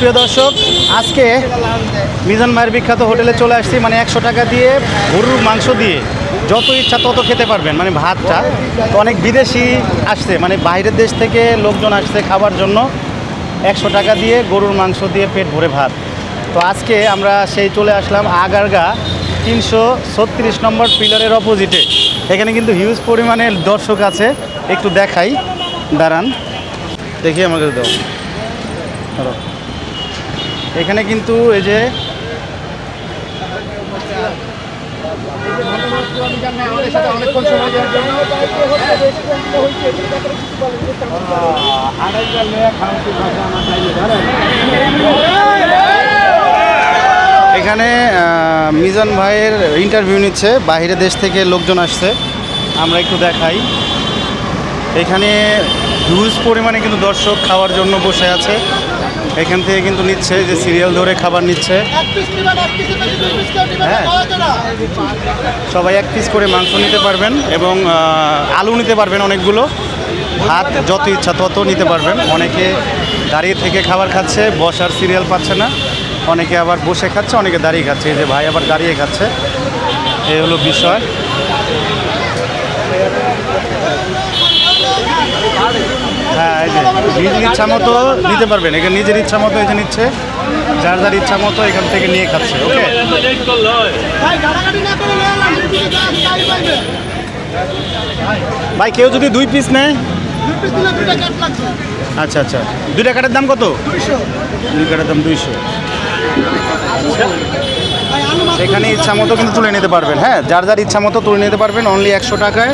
সুপ্রিয় দর্শক, আজকে মিজান ভাইয়ের বিখ্যাত হোটেলে চলে আসছি মানে একশো টাকা দিয়ে গরুর মাংস দিয়ে। যত ইচ্ছা তত খেতে পারবেন মানে ভাতটা। তো অনেক বিদেশি আসছে মানে বাইরের দেশ থেকে লোকজন আসছে খাবার জন্য। একশো টাকা দিয়ে গরুর মাংস দিয়ে পেট ভরে ভাত। তো আজকে আমরা সেই চলে আসলাম আগারগা তিনশো ছত্রিশ নম্বর পিলারের অপোজিটে এখানে কিন্তু হিউজ পরিমাণে দর্শক আছে, একটু দেখাই। দাঁড়ান, দেখি আমাকে দাও। এখানে কিন্তু এই যে এখানে মিজান ভাইয়ের ইন্টারভিউ নিচ্ছে বাইরের দেশ থেকে লোকজন আসছে। আমরা একটু দেখাই। এখানে হিউজ পরিমাণে কিন্তু দর্শক খাওয়ার জন্য বসে আছে। এখান থেকে কিন্তু নিচ্ছে, যে সিরিয়াল ধরে খাবার নিচ্ছে। হ্যাঁ। সবাই এক পিস করে মাংস নিতে পারবেন এবং আলু নিতে পারবেন অনেকগুলো। ভাত যত ইচ্ছা তত নিতে পারবেন। অনেকে দাঁড়িয়ে থেকে খাবার খাচ্ছে বসার সিরিয়াল পাচ্ছে না। অনেকে আবার বসে খাচ্ছে, অনেকে দাঁড়িয়ে খাচ্ছে। যে ভাই আবার দাঁড়িয়ে খাচ্ছে। এই হলো বিষয়। হ্যাঁ নিজের ইচ্ছা মতো নিতে পারবেন। এখানে নিজের ইচ্ছা মতো যে নিচ্ছে, যার যার ইচ্ছা মতো এখান থেকে নিয়ে খাচ্ছে, ওকে? ভাই, কেউ যদি দুই পিস নেয়? আচ্ছা আচ্ছা। দুইটা কাঠের দাম কত? দুই কাঠের দাম দুইশো। এখানে ইচ্ছা মতো কিন্তু তুলে নিতে পারবেন। হ্যাঁ যার যার ইচ্ছা মতো তুলে নিতে পারবেন অনলি একশো টাকায়।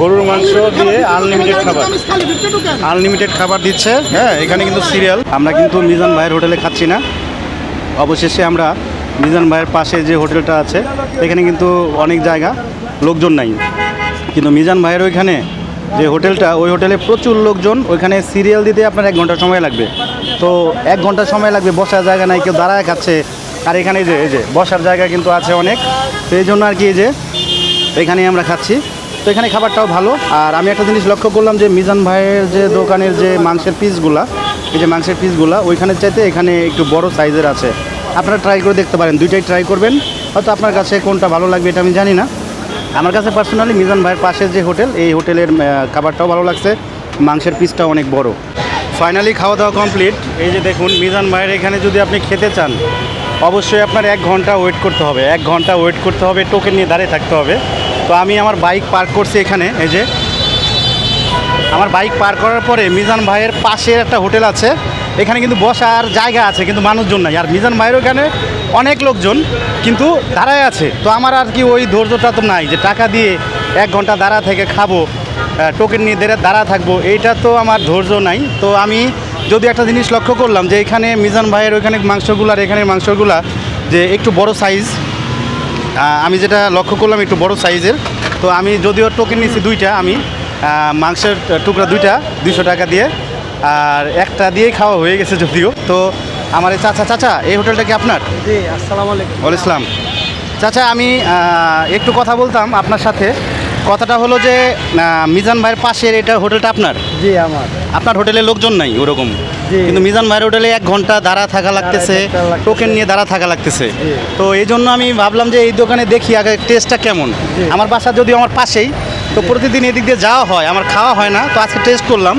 গরুর মাংস দিয়ে আনলিমিটেড খাবার। আনলিমিটেড খাবার দিচ্ছে। হ্যাঁ এখানে কিন্তু সিরিয়াল আমরা কিন্তু মিজান ভাইয়ের হোটেলে খাচ্ছি না। অবশেষে আমরা মিজান ভাইয়ের পাশে যে হোটেলটা আছে এখানে কিন্তু অনেক জায়গা লোকজন নাই। কিন্তু মিজান ভাইয়ের ওইখানে যে হোটেলটা ওই হোটেলে প্রচুর লোকজন ওইখানে সিরিয়াল দিতে আপনার এক ঘণ্টা সময় লাগবে। তো এক ঘণ্টা সময় লাগবে বসার জায়গা নাই কেউ দাঁড়ায় খাচ্ছে। আর এখানে যে এই যে বসার জায়গা কিন্তু আছে অনেক। তো এই জন্য আর কি এই যে এখানেই আমরা খাচ্ছি। তো এখানে খাবারটাও ভালো। আর আমি একটা জিনিস লক্ষ্য করলাম যে মিজান ভাইয়ের যে দোকানের যে মাংসের পিসগুলা এই যে মাংসের পিসগুলা ওইখানের চাইতে এখানে একটু বড় সাইজের আছে। আপনারা ট্রাই করে দেখতে পারেন, দুইটাই ট্রাই করবেন। হয়তো আপনার কাছে কোনটা ভালো লাগবে এটা আমি জানি না। আমার কাছে পার্সোনালি মিজান ভাইয়ের পাশের যে হোটেল, এই হোটেলের খাবারটাও ভালো লাগছে। মাংসের পিসটাও অনেক বড়। ফাইনালি খাওয়া দাওয়া কমপ্লিট এই যে দেখুন, মিজান ভাইয়ের এখানে যদি আপনি খেতে চান, অবশ্যই আপনার এক ঘণ্টা ওয়েট করতে হবে। এক ঘণ্টা ওয়েট করতে হবে টোকেন নিয়ে দাঁড়িয়ে থাকতে হবে। তো আমি আমার বাইক পার্ক করছি এখানে, এই যে। আমার বাইক পার করার পরে মিজান ভাইয়ের পাশে একটা হোটেল আছে। এখানে কিন্তু বসার জায়গা আছে, কিন্তু মানুষজন নাই। আর মিজান ভাইয়ের ওখানে অনেক লোকজন কিন্তু দাঁড়ায় আছে। তো আমার আর কি ওই ধৈর্যটা তো নাই যে টাকা দিয়ে এক ঘণ্টা দাঁড়া থেকে খাব টোকেন নিয়ে দেড়ে দাঁড়া থাকব, এইটা তো আমার ধৈর্য নাই। তো আমি যদি একটা জিনিস লক্ষ্য করলাম যে এখানে মিজান ভাইয়ের ওইখানে মাংসগুলো আর এখানের মাংসগুলা যে একটু বড় সাইজ আমি যেটা লক্ষ্য করলাম একটু বড় সাইজের তো আমি যদিও টোকেন নিয়েছি দুইটা আমি মাংসের টুকরা দুইটা দুইশো টাকা দিয়ে আর একটা দিয়েই খাওয়া হয়ে গেছে যদিও। তো আমার এই চাচা চাচা এই হোটেলটা কি আপনার? জি আসসালামু আলাইকুম। ওয়াল চাচা আমি একটু কথা বলতাম আপনার সাথে। কথাটা হলো যে মিজান ভাইয়ের পাশের এটা হোটেলটা আপনার? জি আমার। আপনার হোটেলে লোকজন নাই ওরকম? কিন্তু মিজান ভাইয়ের হোটেলে এক ঘণ্টা দাঁড়া থাকা লাগতেছে টোকেন নিয়ে দাঁড়া থাকা লাগতেছে। তো এই জন্য আমি ভাবলাম যে এই দোকানে দেখি আগে টেস্টটা কেমন। আমার বাসা যদি আমার পাশেই তো প্রতিদিন এদিক দিয়ে যাওয়া হয় আমার খাওয়া হয় না তো আজকে টেস্ট করলাম।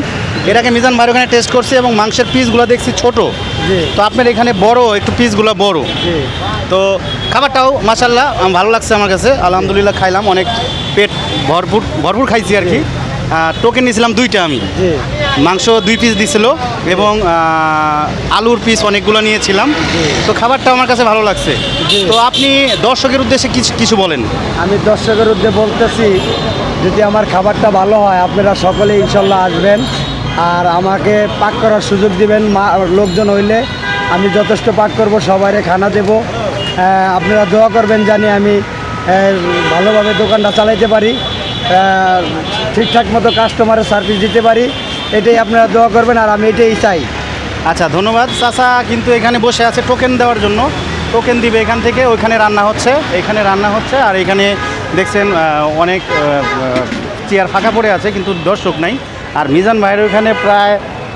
এর আগে মিজান ভাইয়ের ওখানে টেস্ট করছি এবং মাংসের পিসগুলো দেখছি ছোট। তো আপনার এখানে বড় একটু পিসগুলো বড়। তো খাবারটাও মাসাল্লাহ ভালো লাগছে আমার কাছে। আলহামদুলিল্লাহ খাইলাম অনেক পেট ভরপুর ভরপুর খাইছি আর কি। টোকেন নিয়েছিলাম দুইটা আমি। মাংস দুই পিস দিছিল এবং আলুর পিস অনেকগুলো নিয়েছিলাম। তো খাবারটা আমার কাছে ভালো লাগছে। তো আপনি দর্শকের উদ্দেশ্যে কিছু কিছু বলেন। আমি দর্শকের উদ্দে বলতেছি যদি আমার খাবারটা ভালো হয় আপনারা সকলে ইনশাল্লাহ আসবেন। আর আমাকে পাক করার সুযোগ দিবেন, মা, লোকজন হইলে আমি যথেষ্ট পাক করব, সবাইরে খানা দেব। আপনারা দোয়া করবেন জানি আমি ভালোভাবে দোকানটা চালাইতে পারি ঠিকঠাক মতো কাস্টমারের সার্ভিস দিতে পারি, এটাই আপনারা দোয়া করবেন আর আমি এটাই চাই। আচ্ছা ধন্যবাদ। চাচা কিন্তু এখানে বসে আছে টোকেন দেওয়ার জন্য। টোকেন দিবে এখান থেকে, ওইখানে রান্না হচ্ছে, এখানে রান্না হচ্ছে, আর এখানে দেখছেন অনেক চেয়ার ফাঁকা পড়ে আছে, কিন্তু দর্শক নাই। আর মিজান ভাইয়ের ওইখানে প্রায়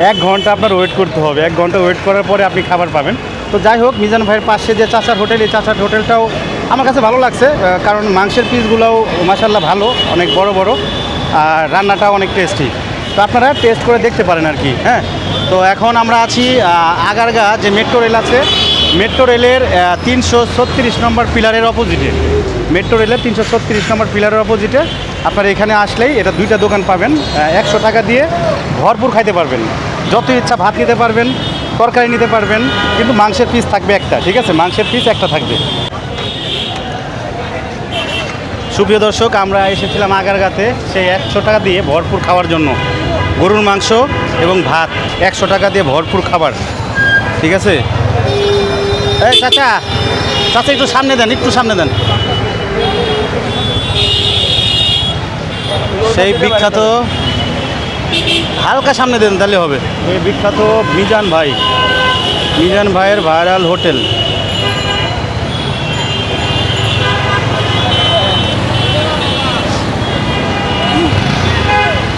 এক ঘণ্টা আপনার ওয়েট করতে হবে। এক ঘণ্টা ওয়েট করার পরে আপনি খাবার পাবেন। তো যাই হোক, মিজান ভাইয়ের পাশে যে চাচার হোটেল, এই চাচার হোটেলটাও আমার কাছে ভালো লাগছে কারণ মাংসের পিসগুলোও মাসাল্লাহ ভালো, অনেক বড় বড়, আর রান্নাটাও অনেক টেস্টি তো আপনারা টেস্ট করে দেখতে পারেন আর কি হ্যাঁ? তো এখন আমরা আছি আগারগা যে মেট্রো রেল আছে মেট্রো রেলের তিনশো ছত্রিশ নম্বর পিলারের অপোজিটে মেট্রো রেলের তিনশো ছত্রিশ নম্বর পিলারের অপোজিটে আপনারা এখানে আসলেই এটা দুইটা দোকান পাবেন একশো টাকা দিয়ে ভরপুর খাইতে পারবেন। যত ইচ্ছা ভাত নিতে পারবেন, তরকারি নিতে পারবেন, কিন্তু মাংসের পিস থাকবে একটা, ঠিক আছে? মাংসের পিস একটা থাকবে। সুপ্রিয় দর্শক, আমরা এসেছিলাম আগারগাতে সেই একশো টাকা দিয়ে ভরপুর খাওয়ার জন্য। গরুর মাংস এবং ভাত, একশো টাকা দিয়ে ভরপুর খাবার, ঠিক আছে? চাচা চাচা একটু সামনে দেন, একটু সামনে দেন। সেই বিখ্যাত হালকা সামনে দেন তাহলে হবে। এই বিখ্যাত মিজান ভাই। মিজান ভাইয়ের ভাইরাল হোটেল।